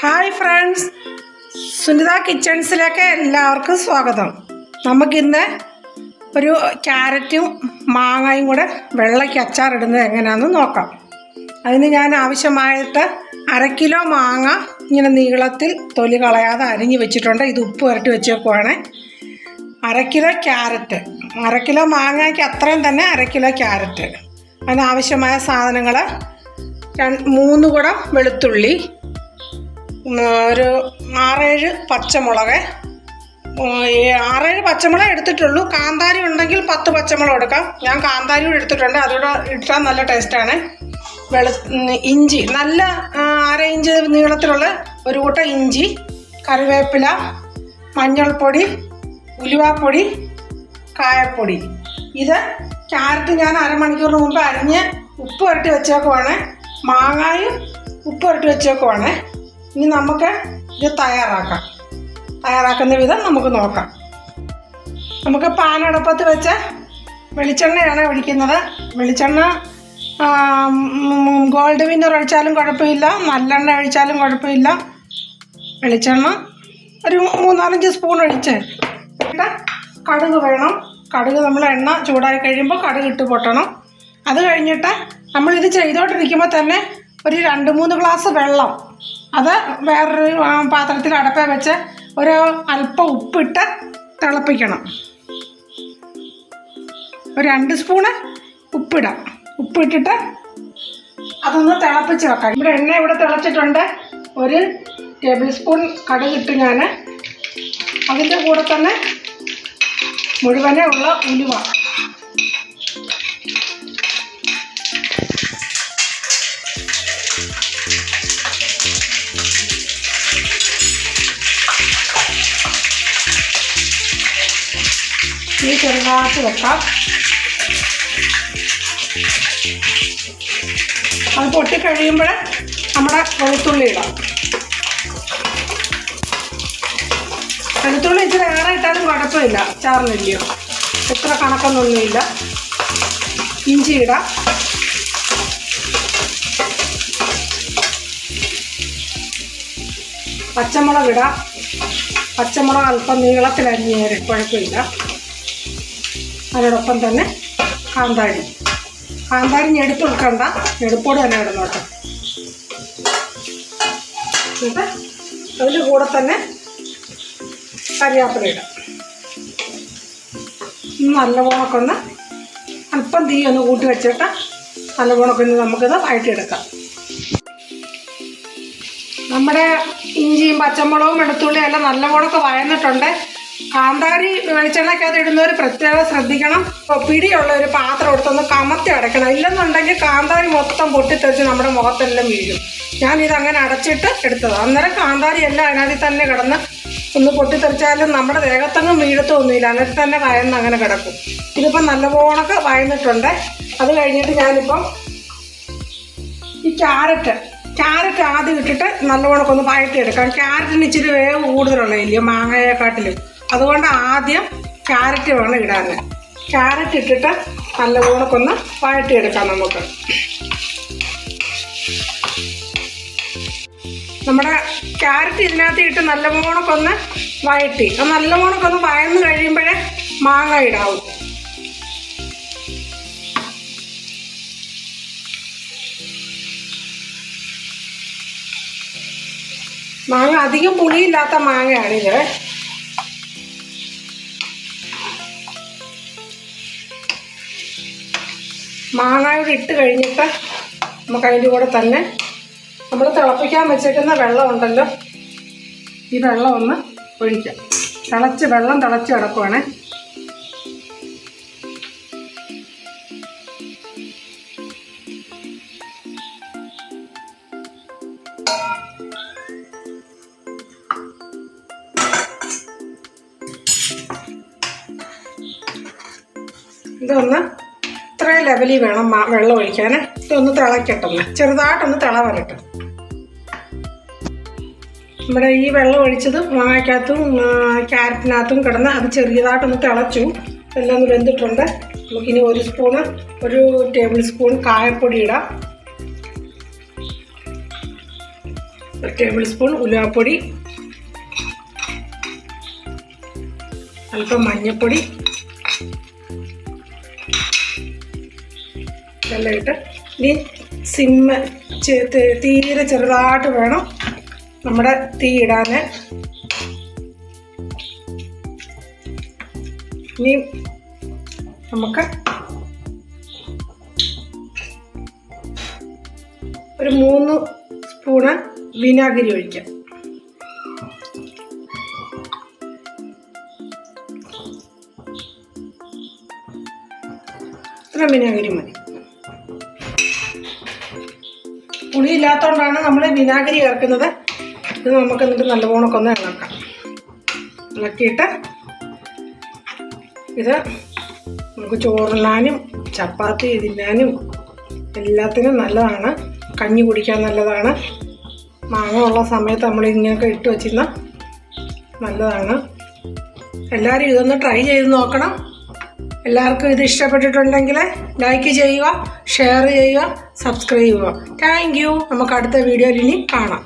Hi friends. Sunitha കിച്ചൺസിലേക്ക് എല്ലാവർക്കും സ്വാഗതം. നമുക്കിന്ന് ഒരു ക്യാരറ്റും മാങ്ങയും കൂടെ വെള്ളയ്ക്ക് അച്ചാറിടുന്നത് എങ്ങനെയാണെന്ന് നോക്കാം. അതിന് ഞാൻ ആവശ്യമായിട്ട് അര കിലോ മാങ്ങ ഇങ്ങനെ നീളത്തിൽ തൊലി കളയാതെ അരിഞ്ഞ് വെച്ചിട്ടുണ്ട്. ഇത് ഉപ്പ് പുരട്ടി വെച്ചേക്കുവാണ്. അര കിലോ ക്യാരറ്റ്. അര കിലോ മാങ്ങയ്ക്ക് അത്രയും തന്നെ അര കിലോ ക്യാരറ്റ്. അതിനാവശ്യമായ സാധനങ്ങൾ മൂന്ന് കുടം വെളുത്തുള്ളി ഒരു ആറേഴ് പച്ചമുളക്. ആറേഴ് പച്ചമുളക് എടുത്തിട്ടുള്ളൂ. കാന്താരി ഉണ്ടെങ്കിൽ പത്ത് പച്ചമുളക് എടുക്കാം. ഞാൻ കാന്താരി കൂടെ എടുത്തിട്ടുണ്ട്. അതുകൂടെ ഇട്ടാൽ നല്ല ടേസ്റ്റാണ് വെളു ഇഞ്ചി. നല്ല അര ഇഞ്ച് നീളത്തിലുള്ള ഒരു കൂട്ടം ഇഞ്ചി കറിവേപ്പില മഞ്ഞൾപ്പൊടി ഉലുവാപ്പൊടി കായപ്പൊടി. ഇത് ക്യാരറ്റ് ഞാൻ അരമണിക്കൂറിന് മുമ്പ് അരിഞ്ഞ് ഉപ്പ് പുരട്ടി വെച്ചേക്കുവാണ്. മാങ്ങായും ഉപ്പ് പുരട്ടി വെച്ചേക്കുവാണ്. ഇനി നമുക്ക് ഇത് തയ്യാറാക്കാം. തയ്യാറാക്കുന്ന വിധം നമുക്ക് നോക്കാം. നമുക്ക് പാനടപ്പത്ത് വെച്ച് വെളിച്ചെണ്ണയാണ് ഒഴിക്കുന്നത്. വെളിച്ചെണ്ണ ഗോൾഡ് വിന്നർ ഒഴിച്ചാലും കുഴപ്പമില്ല. നല്ലെണ്ണ ഒഴിച്ചാലും കുഴപ്പമില്ല. വെളിച്ചെണ്ണ ഒരു മൂന്നാലഞ്ച് സ്പൂൺ ഒഴിച്ച് കടുക് വേണം. കടുക് നമ്മൾ എണ്ണ ചൂടായി കഴിയുമ്പോൾ കടുക് ഇട്ട് പൊട്ടണം. അത് കഴിഞ്ഞിട്ട് നമ്മളിത് ചെയ്തോണ്ടിരിക്കുമ്പോൾ തന്നെ ഒരു രണ്ട് മൂന്ന് ഗ്ലാസ് വെള്ളം അത് വേറൊരു പാത്രത്തിൽ അടപ്പേ വെച്ച് ഒരു അല്പം ഉപ്പിട്ട് തിളപ്പിക്കണം. ഒരു രണ്ട് സ്പൂണ് ഉപ്പിടാം. ഉപ്പിട്ടിട്ട് അതൊന്ന് തിളപ്പിച്ച് വെക്കാം. ഇവിടെ എണ്ണ ഇവിടെ തിളച്ചിട്ടുണ്ട്. ഒരു ടേബിൾ സ്പൂൺ കടുകിട്ട് ഞാൻ അതിന്റെ കൂടെ തന്നെ മുഴുവനെ ഉള്ള ഉലുവ. ഈ ചെറുതായിട്ട് വെക്കാം. അത് പൊട്ടിക്കഴിയുമ്പോൾ നമ്മുടെ വെളുത്തുള്ളി ഇടാം. വെളുത്തുള്ളി ഇച്ചിരി ഏറെ ഇട്ടാലും കുഴപ്പമില്ല ചാറിനില്ലയോ എത്ര കണക്കൊന്നുമില്ല. ഇഞ്ചി ഇടാം. പച്ചമുളക് ഇടാം. പച്ചമുളക് അല്പം നീളത്തിൽ അരിഞ്ഞേര് കുഴപ്പമില്ല. അതിനോടൊപ്പം തന്നെ കാന്താരി. കാന്താരി ഞെടുത്ത് കൊടുക്കണ്ട ഞെടുപ്പോട് തന്നെ ഇടുന്നോട്ടെ. എന്നിട്ട് അതിന്റെ കൂടെ തന്നെ കറിവേപ്പില ഇടാം. നല്ലവണ്ണമൊക്കെ ഒന്ന് അല്പം തീ ഒന്ന് കൂട്ടി വെച്ചിട്ട് നല്ലവണ്ണമൊക്കെ ഒന്ന് നമുക്കിത് വഴറ്റിയെടുക്കാം നമ്മുടെ ഇഞ്ചിയും പച്ചമുളകും വെളുത്തുള്ളിയും എല്ലാം നല്ലവണ്ണമൊക്കെ വഴന്നിട്ടുണ്ട്. കാന്താരി വെളിച്ചെണ്ണയ്ക്കകത്ത് ഇടുന്നവർ പ്രത്യേകം ശ്രദ്ധിക്കണം. ഇപ്പോൾ പിടിയുള്ള ഒരു പാത്രം എടുത്തൊന്ന് കമത്തി അടയ്ക്കണം. ഇല്ലെന്നുണ്ടെങ്കിൽ കാന്താരി മൊത്തം പൊട്ടിത്തെറിച്ച് നമ്മുടെ മുഖത്തെല്ലാം വീഴും. ഞാനിത് അങ്ങനെ അടച്ചിട്ട് എടുത്തത്. അന്നേരം കാന്താരി എല്ലാം അതിനകത്ത് തന്നെ കിടന്ന് ഒന്ന് പൊട്ടിത്തെറിച്ചാലും നമ്മുടെ ദേഹത്തൊന്നും വീഴത്തൊന്നുമില്ല. അന്നേരം തന്നെ വയന്ന് അങ്ങനെ കിടക്കും. ഇതിപ്പം നല്ലപോണൊക്കെ വയന്നിട്ടുണ്ട്. അത് കഴിഞ്ഞിട്ട് ഞാനിപ്പം ഈ ക്യാരറ്റ് ക്യാരറ്റ് ആദ്യം ഇട്ടിട്ട് നല്ലവണ്ണം ഒന്ന് വഴറ്റിയെടുക്കാം ക്യാരറ്റിന് ഇച്ചിരി വേവ് കൂടുതലുള്ളതില്ലയോ മാങ്ങയെക്കാട്ടിലും. അതുകൊണ്ട് ആദ്യം ക്യാരറ്റ് വേണം ഇടാൻ ക്യാരറ്റ് ഇട്ടിട്ട് നല്ലവണ്ണം ഒന്ന് വഴറ്റിയെടുക്കാം നമുക്ക്. നമ്മുടെ ക്യാരറ്റ് ഇതിനകത്ത് ഇട്ട് നല്ല ഒന്ന് വഴറ്റി. അത് നല്ല ഒന്ന് വയന്ന് കഴിയുമ്പോഴേ മാങ്ങ ഇടാവും. മാങ്ങ അധികം പുളിയില്ലാത്ത മാങ്ങയാണിത് മാങ്ങയോട് ഇട്ട് കഴിഞ്ഞിട്ട് നമുക്ക് അതിന്റെ കൂടെ തന്നെ നമ്മൾ തിളപ്പിക്കാൻ വെച്ചേക്കുന്ന വെള്ളമുണ്ടല്ലോ ഈ വെള്ളം ഒന്ന് ഒഴിക്കാം. തിളച്ച് വെള്ളം തിളച്ച് കിടക്കുവാണേ. ഇതൊന്ന് ഇത്ര ലെവലിൽ വേണം വെള്ളം ഒഴിക്കാൻ? ഇതൊന്ന് തിളക്കട്ടല്ല ചെറുതായിട്ടൊന്ന് തിള വരട്ടെ നമ്മുടെ ഈ വെള്ളം ഒഴിച്ചത് മാങ്ങയ്ക്കകത്തും ക്യാരറ്റിനകത്തും കിടന്ന് അത് ചെറിയതായിട്ടൊന്ന് തിളച്ചു. എല്ലാം വെന്തിട്ടുണ്ട്. നമുക്കിനി ഒരു സ്പൂണ് ഒരു ടേബിൾ സ്പൂൺ കായപ്പൊടി ഇടാം. ഒരു ടേബിൾ സ്പൂൺ ഉലുവാപ്പൊടി. അല്പം മഞ്ഞൾപ്പൊടി ഇട്ട് ഇനി സിമ്മ് തീരെ ചെറുതായിട്ട് വേണം നമ്മുടെ തീ ഇടാൻ ഇനി നമുക്ക് ഒരു മൂന്ന് സ്പൂണ് വിനാഗിരി ഒഴിക്കാം. ഇത്ര വിനാഗിരി മതി. പുളിയില്ലാത്തതുകൊണ്ടാണ് നമ്മൾ വിനാഗിരി ചേർക്കുന്നത്. ഇത് നമുക്ക് എന്നിട്ട് നല്ലവണ്ണമൊക്കെ ഒന്ന് ഇളക്കാം. ഇളക്കിയിട്ട് ഇത് നമുക്ക് ചോറുണ്ണാനും ചപ്പാത്തി തിന്നാനും എല്ലാത്തിനും നല്ലതാണ്. കഞ്ഞി കുടിക്കാൻ നല്ലതാണ്. മാങ്ങ ഉള്ള സമയത്ത് നമ്മൾ ഇങ്ങനെയൊക്കെ ഇട്ട് വച്ചിരുന്ന നല്ലതാണ്. എല്ലാവരും ഇതൊന്ന് ട്രൈ ചെയ്ത് നോക്കണം. എല്ലാവർക്കും ഇത് ഇഷ്ടപ്പെട്ടിട്ടുണ്ടെങ്കിൽ ലൈക്ക് ചെയ്യുക ഷെയർ ചെയ്യുക സബ്സ്ക്രൈബ് ചെയ്യുക. താങ്ക് യു നമുക്ക് അടുത്ത വീഡിയോയിൽ ഇനി കാണാം.